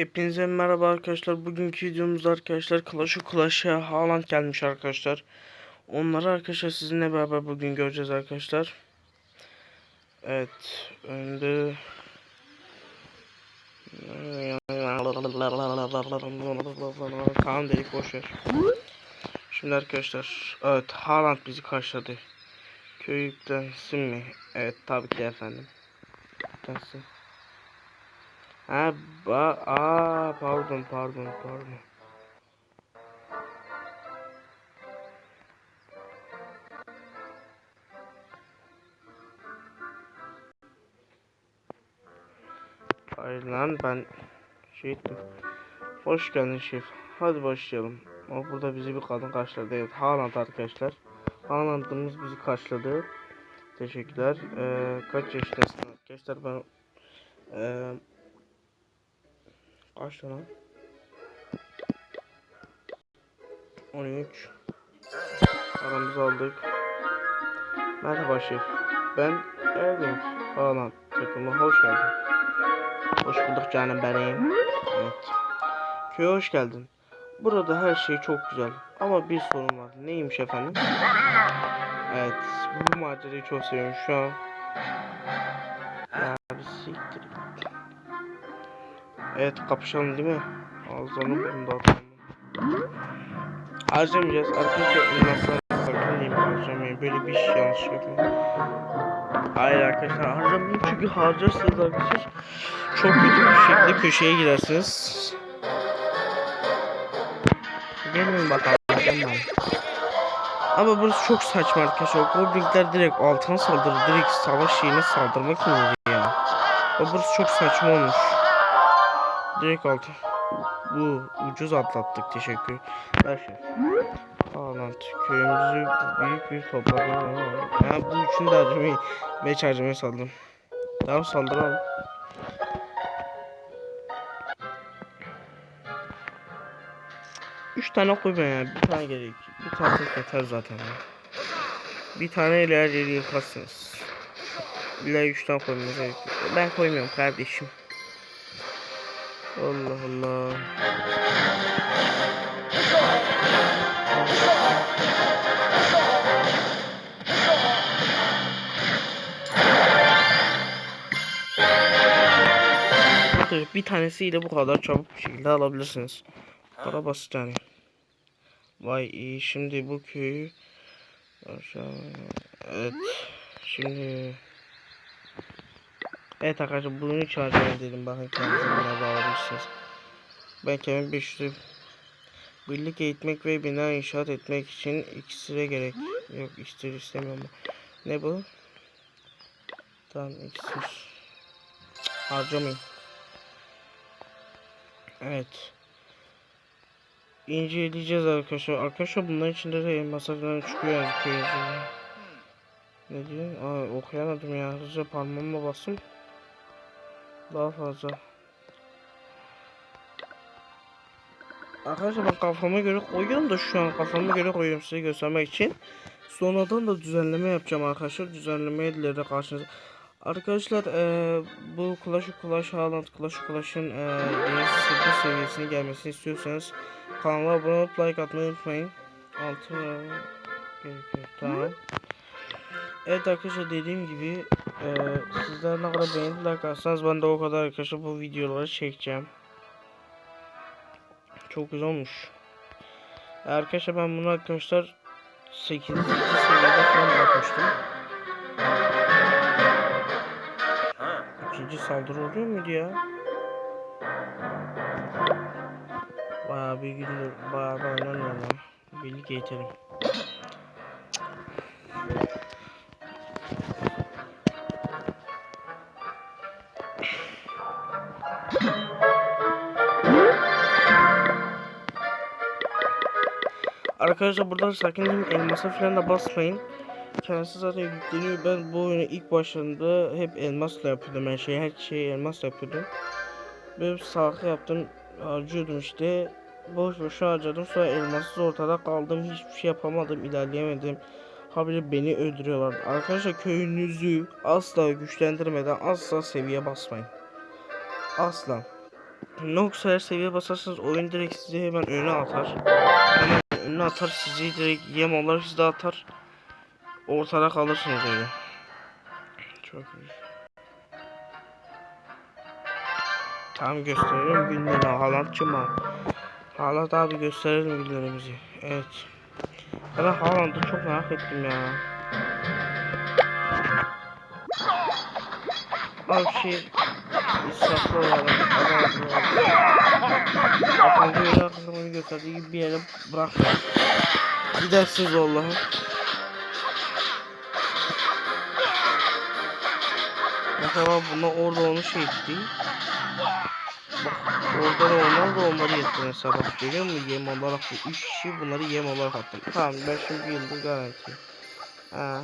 Hepinize merhaba arkadaşlar. Bugünkü videomuzda arkadaşlar Clash of Clash'a Haaland gelmiş arkadaşlar. Onları arkadaşlar sizinle beraber bugün göreceğiz arkadaşlar. Evet. Önde Tamam dedik boşver. Şimdi arkadaşlar evet Haaland bizi karşıladı. Köy yüklensin mi? Evet tabii ki efendim. Yüklensin. Ha, ba aa pardon pardon pardon. Hayır lan ben şey ettim. Hoş geldin şef. Hadi başlayalım. Ama burada bizi bir kadın karşıladı. Evet Haaland arkadaşlar. Haaland'ımız bizi karşıladı. Teşekkürler. Ee, kaç yaşındasın arkadaşlar ben ee, Kaç tane? 13 Aramızı aldık. Merhaba şef. Ben Erling falan takımı hoş geldin. Hoş bulduk canım benim. Evet. Köye hoş geldin. Burada her şey çok güzel. Ama bir sorun var. Neymiş efendim? Evet. Bu macerayı çok seviyorum şu an. Ya bir siktir. Evet kapışalım değil mi? Ağzını burnunda atalım. Harcamayacağız. Arkadaşlar nasıl farkındayım harcamayın. Böyle bir şey yanlış yapıyorum. Hayır arkadaşlar harcamayın çünkü harcarsanız arkadaşlar çok kötü bir şekilde köşeye gidersiniz. Gelin bakalım. Gelin. Ama burası çok saçma arkadaşlar. Goblinler direkt altına saldırır. Direkt savaş yerine saldırmak mı ya? O burası çok saçma olmuş. Direkt altı. Bu ucuz atlattık teşekkür. Ver şef. Haaland köyümüzü büyük bir toprak. Ya bu üçünü de harcamayı beş harcamayı saldım. Tamam saldıralım. Üç tane koy ben ya. Bir tane gerek. Bir tane yeter zaten. Ya. Bir tane ile her yeri yıkarsınız. İlla üç tane koymanız gerekiyor. Ben koymuyorum kardeşim. Allah Allah. Arkadaşlar bir tanesiyle bu kadar çabuk bir şekilde alabilirsiniz. Para basit yani. Vay şimdi bu köyü evet şimdi Evet arkadaşlar bunu çağıracağım dedim bakın kendinize buna bağlayabilirsiniz. Ben kendim 500 birlik eğitmek ve bina inşaat etmek için iksire gerek yok. İksir istemiyorum ne bu? Tamam iksir. Harcamayın. Evet. İnceleyeceğiz arkadaşlar. Arkadaşlar bunların içinde de masajlar çıkıyor yazıyor ne diyor? Aa, okuyamadım ya. Hızlıca parmağıma bastım daha fazla. Arkadaşlar ben kafama göre koyuyorum da şu an kafama göre koyuyorum size göstermek için. Sonradan da düzenleme yapacağım arkadaşlar. Düzenleme ileride karşınıza. Arkadaşlar e, bu Clash of Clash Haaland Clash of Clash'ın e, seviyesine gelmesini istiyorsanız kanala abone olup like atmayı unutmayın. Altı gerekiyor. Tamam. Evet arkadaşlar dediğim gibi e, sizler ne kadar beğeni like ben de o kadar arkadaşlar bu videoları çekeceğim. Çok güzel olmuş. Arkadaşlar ben bunu arkadaşlar 8. seviyede falan bakmıştım. İkinci saldırı oluyor muydu ya? Bayağı bir gün bayağı bir oynanıyor ya. Birlik eğitelim. Arkadaşlar buradan sakın elmasa falan da basmayın. Kendisi zaten yükleniyor. Ben bu oyunu ilk başlarında hep elmasla yapıyordum her şeyi. Her şeyi elmasla yapıyordum. Böyle salak yaptım. Harcıyordum işte. Boş boş harcadım. Sonra elmassız ortada kaldım. Hiçbir şey yapamadım. ilerleyemedim. Habire beni öldürüyorlar. Arkadaşlar köyünüzü asla güçlendirmeden asla seviye basmayın. Asla. Nox her seviye basarsanız oyun direkt sizi hemen önüne atar. Önüne atar sizi direkt yem olarak size atar. Ortada kalırsınız öyle. Çok iyi. Tamam gösterelim günlerini Haaland'cım ha. Haaland abi gösterelim günlerimizi. Evet. Ben Haaland'ı çok merak ettim ya. Abi şey israflı olalım. Aslında öyle arkadaşımın gösterdiği gibi bir yere bırakmayın. Gidersiniz Allah'ım. Mesela buna orada onu şey etti. Bak orada da onlar da onları yetti mesela bak görüyor musun yem olarak bu üç kişi bunları yem olarak attım. Tamam ben şimdi bir yıldız garanti. Ha.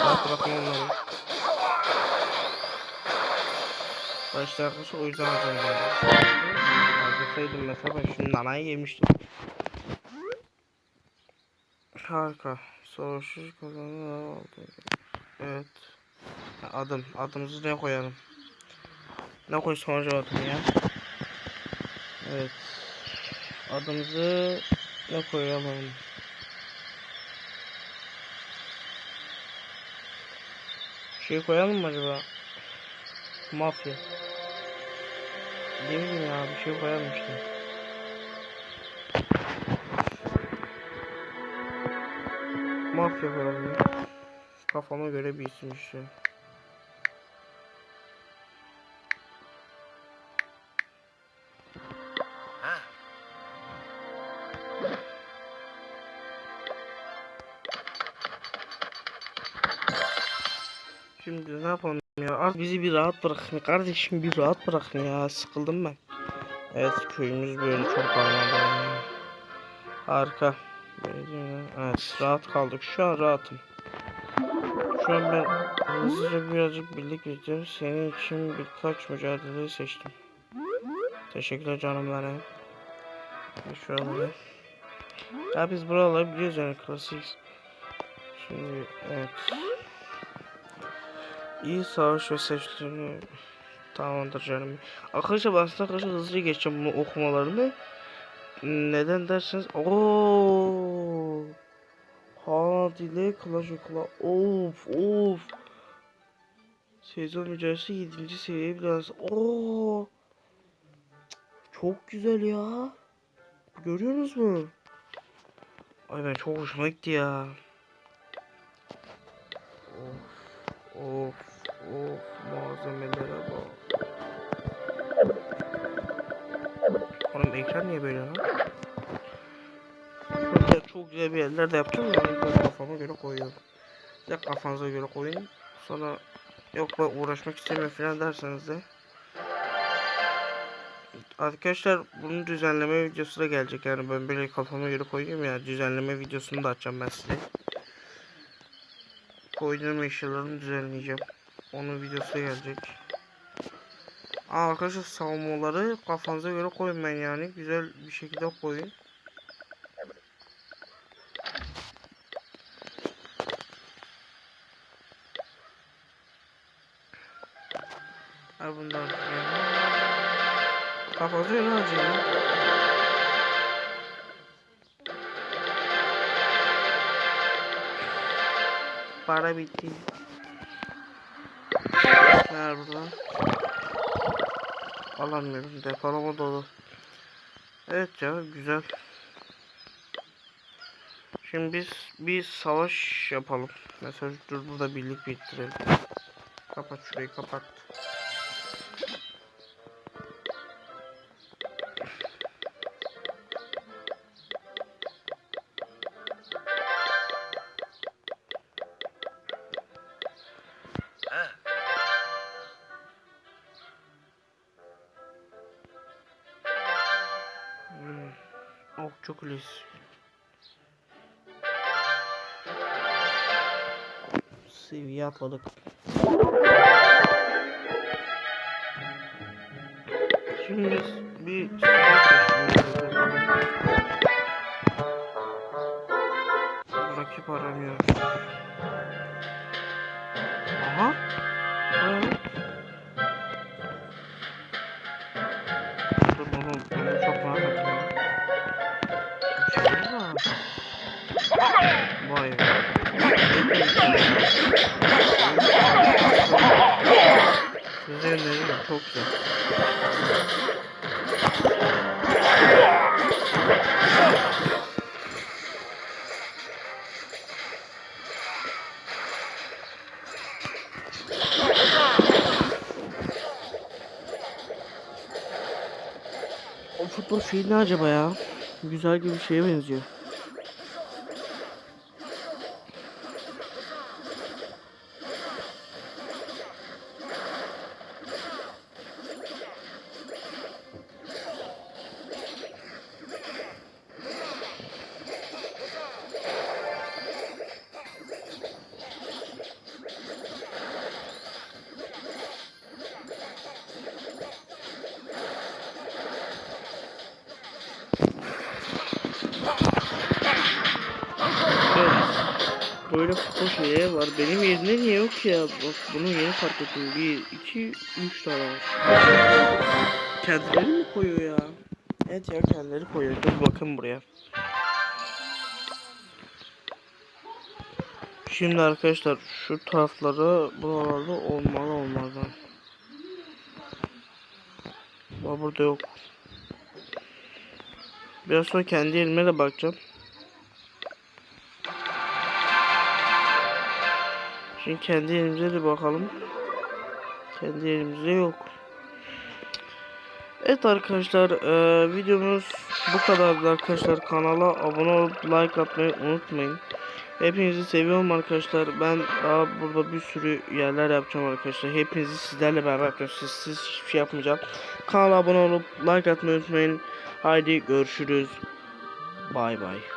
Rahat bırakın onları. Başta o yüzden harcayacağım. Harcasaydım mesela ben şimdi nanayı yemiştim. Harika. Savaşır kazanır. Evet. Adım. Adımızı ne koyalım? Ne koy sonucu adım ya? Evet. Adımızı ne koyalım? Şey koyalım mı acaba? Mafya. Mi ya? Bir şey koyalım işte. Mafya koyalım ya. Kafama göre bir isim işte. Şimdi ne yapalım ya? Az bizi bir rahat bırakın kardeşim bir rahat bırakın ya. Sıkıldım ben. Evet köyümüz böyle çok darmadağın. Harika. Evet rahat kaldık. Şu an rahatım. Şu an ben hızlıca birazcık birlik bekliyorum. Senin için birkaç mücadeleyi seçtim. Teşekkürler canım benim. Şöyle. Ya biz buraları biliyoruz yani klasik. Şimdi evet. İyi savaş ve seçtiğini tamamdır canım. Arkadaşlar aslında arkadaşlar hızlıca geçeceğim bunu okumalarını. Neden derseniz ooo Haaland ile Clash of Clans of of Sezon mücadelesi 7. seviye biraz ooo Çok güzel ya Görüyorsunuz mu? Ay ben çok hoşuma gitti ya Of of of malzemelere bak Oğlum ekran niye böyle lan? Şöyle çok güzel bir yerler de yapacağım ya. Ben kafama göre koyuyorum. Ya kafanıza göre koyun. Sonra yok ben uğraşmak istemiyorum falan derseniz de. Arkadaşlar bunun düzenleme videosu da gelecek yani ben böyle kafama göre koyuyorum ya düzenleme videosunu da açacağım ben size. Koyduğum eşyalarını düzenleyeceğim. Onun videosu gelecek. Aa, arkadaşlar savunmaları kafanıza göre koyun ben yani güzel bir şekilde koyun. Ay bunlar kafanıza göre harcayın. Para bitti. Nerede burada? Alamıyorum. Depolama dolu. Evet ya güzel. Şimdi biz bir savaş yapalım. Mesela dur burada birlik bitirelim. Kapat şurayı kapat. Çok iyiyiz. Seviye atladık. Şimdi bir Öneririm çok güzel. O futbol şeyi ne acaba ya? Güzel gibi bir şeye benziyor. Böyle futbol şeyleri var. Benim yerimde niye yok ya? Bak bunu yeni fark ettim. 1, 2, 3 tane var. Kendileri mi koyuyor ya? Evet ya kendileri koyuyor. Dur bakın buraya. Şimdi arkadaşlar şu tarafları buralarda olmalı olmadan. Ama burada yok. Biraz sonra kendi elime de bakacağım. Şimdi kendi elimize de bakalım. Kendi elimizde yok. Evet arkadaşlar eee, videomuz bu kadardı arkadaşlar. Kanala abone olup like atmayı unutmayın. Hepinizi seviyorum arkadaşlar. Ben daha burada bir sürü yerler yapacağım arkadaşlar. Hepinizi sizlerle beraber. Siz, siz hiçbir şey yapmayacağım. Kanala abone olup like atmayı unutmayın. Haydi görüşürüz. Bay bay.